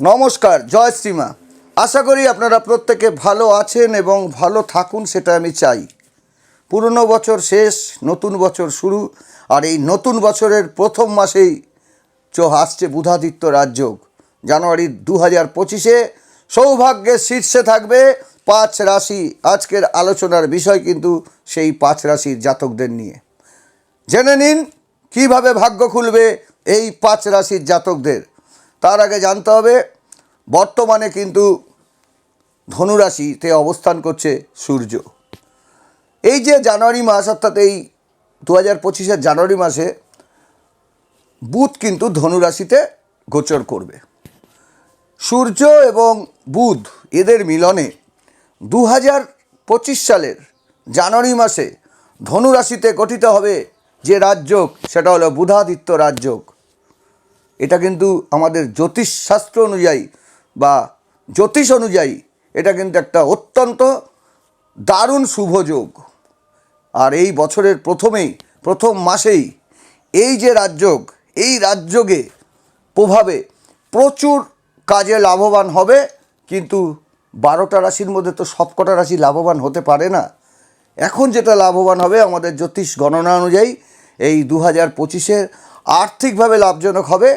নমস্কার, জয় শ্রীমা। আশা করি আপনারা প্রত্যেকে ভালো আছেন এবং ভালো থাকুন, সেটা আমি চাই। পুরনো বছর শেষ, নতুন বছর শুরু, আর এই নতুন বছরের প্রথম মাসেই চো আসছে বুধাদিত্য রাজযোগ। জানুয়ারির দু হাজার পঁচিশে সৌভাগ্যের শীর্ষে থাকবে পাঁচ রাশি। আজকের আলোচনার বিষয় কিন্তু সেই পাঁচ রাশির জাতকদের নিয়ে। জেনে নিন, কীভাবে ভাগ্য খুলবে এই পাঁচ রাশির জাতকদের? তার আগে জানতে হবে, বর্তমানে কিন্তু ধনুরাশিতে অবস্থান করছে সূর্য। এই যে জানুয়ারি মাস, অর্থাৎ এই দু হাজার পঁচিশের জানুয়ারি মাসে বুধ কিন্তু ধনুরাশিতে গোচর করবে। সূর্য এবং বুধ এদের মিলনে দু হাজার পঁচিশ সালের জানুয়ারি মাসে ধনুরাশিতে গঠিত হবে যে রাজযোগ, সেটা হলো বুধাদিত্য রাজযোগ। এটা কিন্তু আমাদের জ্যোতিষশাস্ত্র অনুযায়ী বা জ্যোতিষ অনুযায়ী এটা কিন্তু একটা অত্যন্ত দারুণ শুভ যোগ। আর এই বছরের প্রথমেই, প্রথম মাসেই এই যে রাজযোগ, এই রাজযোগে প্রভাবে প্রচুর কাজে লাভবান হবে, কিন্তু বারোটা রাশির মধ্যে তো সবকটা রাশি লাভবান হতে পারে না। এখন যেটা লাভবান হবে আমাদের জ্যোতিষ গণনা অনুযায়ী এই দু হাজার পঁচিশের আর্থিকভাবে লাভজনক হবে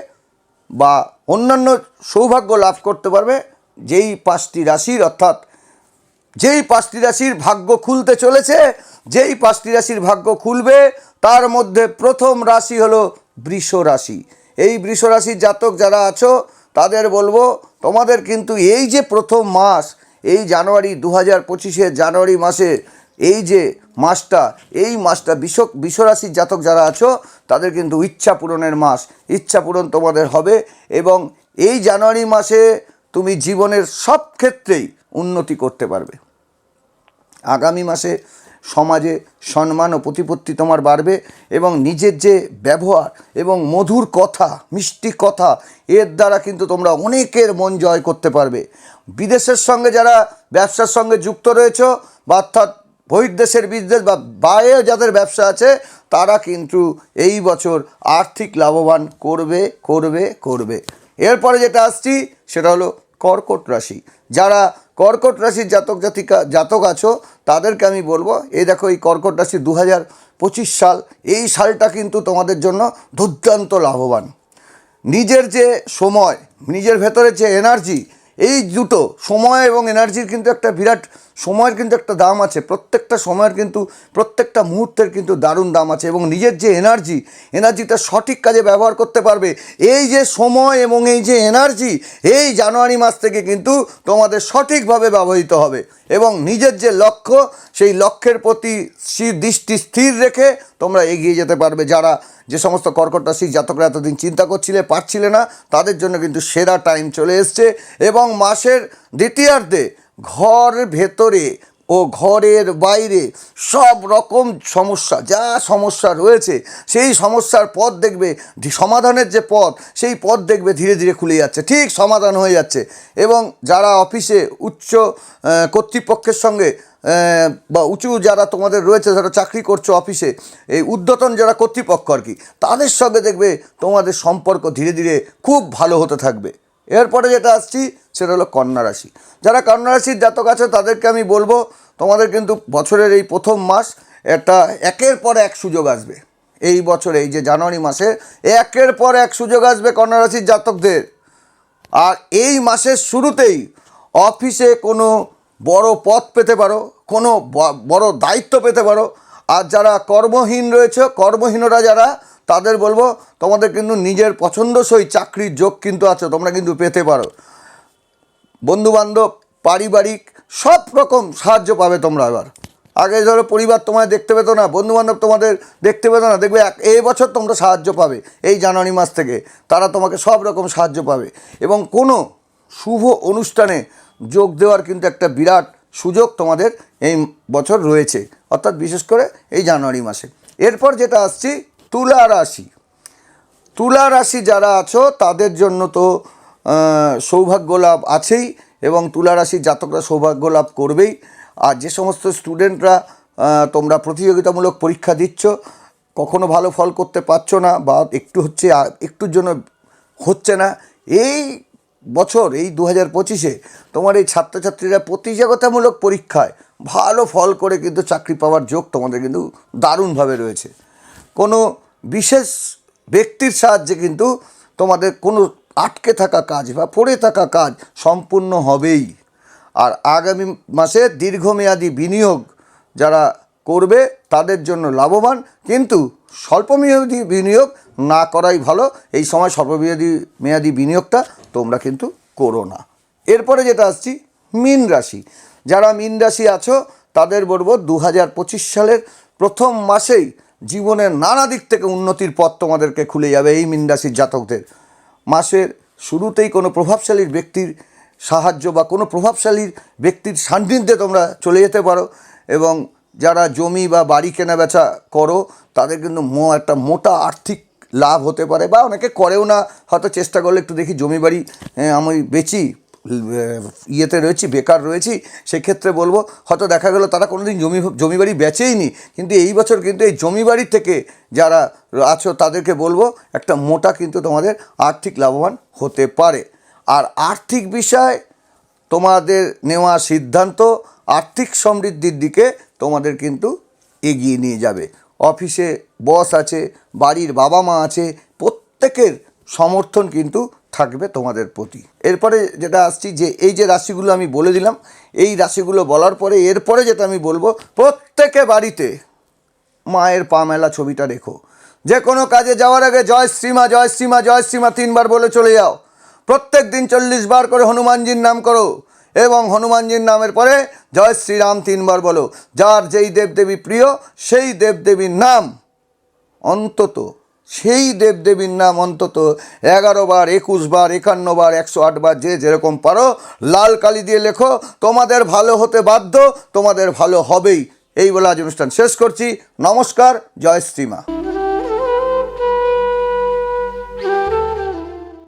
বা অন্যান্য সৌভাগ্য লাভ করতে পারবে, যেই পাঁচটি রাশির, অর্থাৎ যেই পাঁচটি রাশির ভাগ্য খুলতে চলেছে, যেই পাঁচটি রাশির ভাগ্য খুলবে, তার মধ্যে প্রথম রাশি হলো বৃষ রাশি। এই বৃষ রাশির জাতক যারা আছো, তাদের বলব, তোমাদের কিন্তু এই যে প্রথম মাস, এই জানুয়ারি দু হাজার পঁচিশে জানুয়ারি মাসে, এই যে মাসটা, এই মাসটা বিষ বিশ্বরাশির জাতক যারা আছো, তাদের কিন্তু ইচ্ছা পূরণের মাস। ইচ্ছা পূরণ তোমাদের হবে এবং এই জানুয়ারি মাসে তুমি জীবনের সব ক্ষেত্রেই উন্নতি করতে পারবে। আগামী মাসে সমাজে সম্মান ও প্রতিপত্তি তোমার বাড়বে এবং নিজের যে ব্যবহার এবং মধুর কথা, মিষ্টি কথা, এর দ্বারা কিন্তু তোমরা অনেকের মন জয় করতে পারবে। বিদেশের সঙ্গে যারা ব্যবসার সঙ্গে যুক্ত রয়েছে, বা অর্থাৎ বহির্দেশের বিজনেস বা বাইরে যাদের ব্যবসা আছে, তারা কিন্তু এই বছর আর্থিক লাভবান করবে করবে করবে। এরপরে যেটা আসছি, সেটা হলো কর্কট রাশি। যারা কর্কট রাশির জাতক জাতিকা, জাতক আছো, তাদেরকে আমি বলব, এই দেখো এই কর্কট রাশি দু হাজার পঁচিশ সাল, এই সালটা কিন্তু তোমাদের জন্য দুর্দান্ত লাভবান। নিজের যে সময়, নিজের ভেতরে যে এনার্জি এই দুটো, সময় এবং এনার্জির কিন্তু একটা বিরাট, সময়ের কিন্তু একটা দাম আছে। প্রত্যেকটা সময়ের কিন্তু, প্রত্যেকটা মুহূর্তের কিন্তু দারুণ দাম আছে এবং নিজের যে এনার্জি এনার্জিটা সঠিক কাজে ব্যবহার করতে পারবে। এই যে সময় এবং এই যে এনার্জি এই জানুয়ারি মাস থেকে কিন্তু তোমাদের সঠিকভাবে ব্যবহৃত হবে এবং নিজের যে লক্ষ্য, সেই লক্ষ্যের প্রতি দৃষ্টি স্থির রেখে তোমরা এগিয়ে যেতে পারবে। যারা যে সমস্ত কর্কট রাশির জাতকরা এতদিন চিন্তা করছিলে, পারছিলে না, তাদের জন্য কিন্তু সেরা টাইম চলে এসছে এবং মাসের দ্বিতীয়ার্ধে ঘর ভেতরে ও ঘরের বাইরে সব রকম সমস্যা, যা সমস্যা রয়েছে, সেই সমস্যার পথ দেখবে সমাধানের যে পথ, সেই পথ দেখবে ধীরে ধীরে খুলে যাচ্ছে। ঠিক সমাধান হয়ে যাচ্ছে এবং যারা অফিসে উচ্চ কর্তৃপক্ষের সঙ্গে বা উঁচু যারা তোমাদের রয়েছে, যারা চাকরি করছ অফিসে, এই উদ্যতন যারা কর্তৃপক্ষ আর কি, তাদের সঙ্গে দেখবে তোমাদের সম্পর্ক ধীরে ধীরে খুব ভালো হতে থাকবে। এরপরে যেটা আসছি, সেটা হলো কন্যা রাশি। যারা কন্যা রাশির জাতক আছে, তাদেরকে আমি বলব, তোমাদের কিন্তু বছরের এই প্রথম মাস একটা একের পর এক সুযোগ আসবে। এই বছরে, এই যে জানুয়ারি মাসে, একের পর এক সুযোগ আসবে কন্যা রাশির জাতকদের। আর এই মাসের শুরুতেই অফিসে কোনো বড় পথ পেতে পারো, কোনো বড় দায়িত্ব পেতে পারো। আর যারা কর্মহীন রয়েছে, কর্মহীনরা যারা, তাদের বলব, তোমাদের কিন্তু নিজের পছন্দসই চাকরির যোগ কিন্তু আছে, তোমরা কিন্তু পেতে পারো। বন্ধুবান্ধব, পারিবারিক, সব রকম সাহায্য পাবে তোমরা এবার। আগে ধরো পরিবার তোমায় দেখতে পেতো না, বন্ধুবান্ধব তোমাদের দেখতে পেতো না, দেখবে এক এই বছর তোমরা সাহায্য পাবে, এই জানুয়ারি মাস থেকে। তারা তোমাকে সব রকম সাহায্য পাবে। এবং কোনো শুভ অনুষ্ঠানে যোগ দেওয়ার কিন্তু একটা বিরাট সুযোগ তোমাদের এই বছর রয়েছে। অর্থাৎ বিশেষ করে এই জানুয়ারি মাসে। এরপর যেটা আসছি, তুলা রাশি। তুলা রাশি যারা আছো, তাদের জন্য তো সৌভাগ্য লাভ আছেই এবং তুলা রাশির জাতকরা সৌভাগ্য লাভ করবেই। আর যে সমস্ত স্টুডেন্টরা তোমরা প্রতিযোগিতামূলক পরীক্ষা দিচ্ছ, কখনো ভালো ফল করতে পারছ না বা একটু হচ্ছে একটুর জন্য হচ্ছে না, এই বছর এই দু হাজার পঁচিশে তোমার এই ছাত্রছাত্রীরা প্রতিযোগিতামূলক পরীক্ষায় ভালো ফল করে কিন্তু চাকরি পাওয়ার যোগ তোমাদের কিন্তু দারুণভাবে রয়েছে। কোনো বিশেষ ব্যক্তির সাহায্যে কিন্তু তোমাদের কোনো আটকে থাকা কাজ বা পড়ে থাকা কাজ সম্পূর্ণ হবেই। আর আগামী মাসে দীর্ঘমেয়াদী বিনিয়োগ যারা করবে, তাদের জন্য লাভবান। কিন্তু স্বল্পমেয়াদী বিনিয়োগ না করাই ভালো। এই সময় স্বল্পমেয়াদী মেয়াদী বিনিয়োগটা তোমরা কিন্তু করো না। এরপরে যেটা আসছি, মীন রাশি। যারা মীন রাশি আছো, তাদের বলব দু হাজার পঁচিশ সালের প্রথম মাসেই জীবনের নানা দিক থেকে উন্নতির পথ তোমাদেরকে খুলে যাবে এই মীন রাশির জাতকদের। মাসের শুরুতেই কোনো প্রভাবশালীর ব্যক্তির সাহায্য বা কোনো প্রভাবশালীর ব্যক্তির সান্নিধ্যে তোমরা চলে যেতে পারো এবং যারা জমি বা বাড়ি কেনা বেচা করো, তাদের কিন্তু একটা মোটা আর্থিক লাভ হতে পারে, বা অনেকে করেও না, হয়তো চেষ্টা করলে একটু দেখি জমি বাড়ি আমি বেচি ইয়েতে রয়েছি, বেকার রয়েছি, সেক্ষেত্রে বলব, হয়তো দেখা গেলো তারা কোনোদিন জমি জমি বাড়ি বেচেইনি, কিন্তু এই বছর কিন্তু এই জমি বাড়ির থেকে যারা আছো, তাদেরকে বলব, একটা মোটা কিন্তু তোমাদের আর্থিক লাভবান হতে পারে। আর আর্থিক বিষয় তোমাদের নেওয়া সিদ্ধান্ত আর্থিক সমৃদ্ধির দিকে তোমাদের কিন্তু এগিয়ে নিয়ে যাবে। অফিসে বস আছে, বাড়ির বাবা মা আছে, প্রত্যেকের সমর্থন কিন্তু থাকবে তোমাদের প্রতি। এরপরে যেটা আসছি যে, এই যে রাশিগুলো আমি বলে দিলাম, এই রাশিগুলো বলার পরে এরপরে যেটা আমি বলব, প্রত্যেকে বাড়িতে মায়ের পা মেলা ছবিটা রেখো। যে কোনো কাজে যাওয়ার আগে জয় শ্রীমা জয় শ্রীমা জয় শ্রীমা তিনবার বলে চলে যাও। প্রত্যেক দিন চল্লিশ বার করে হনুমানজির নাম করো। এবং হনুমানজির নামের পরে জয় শ্রীরাম তিনবার বলো। যার যেই দেবদেবী প্রিয়, সেই দেবদেবীর নাম অন্তত, সেই দেবদেবীর নাম অন্তত এগারো বার, একুশ বার, একান্ন বার, একশো আট বার যে যেরকম পারো, লাল কালি দিয়ে লেখো, তোমাদের ভালো হতে বাধ্য, তোমাদের ভালো হবেই। এই বলে আজ অনুষ্ঠান শেষ করছি। নমস্কার, জয় শ্রীমা।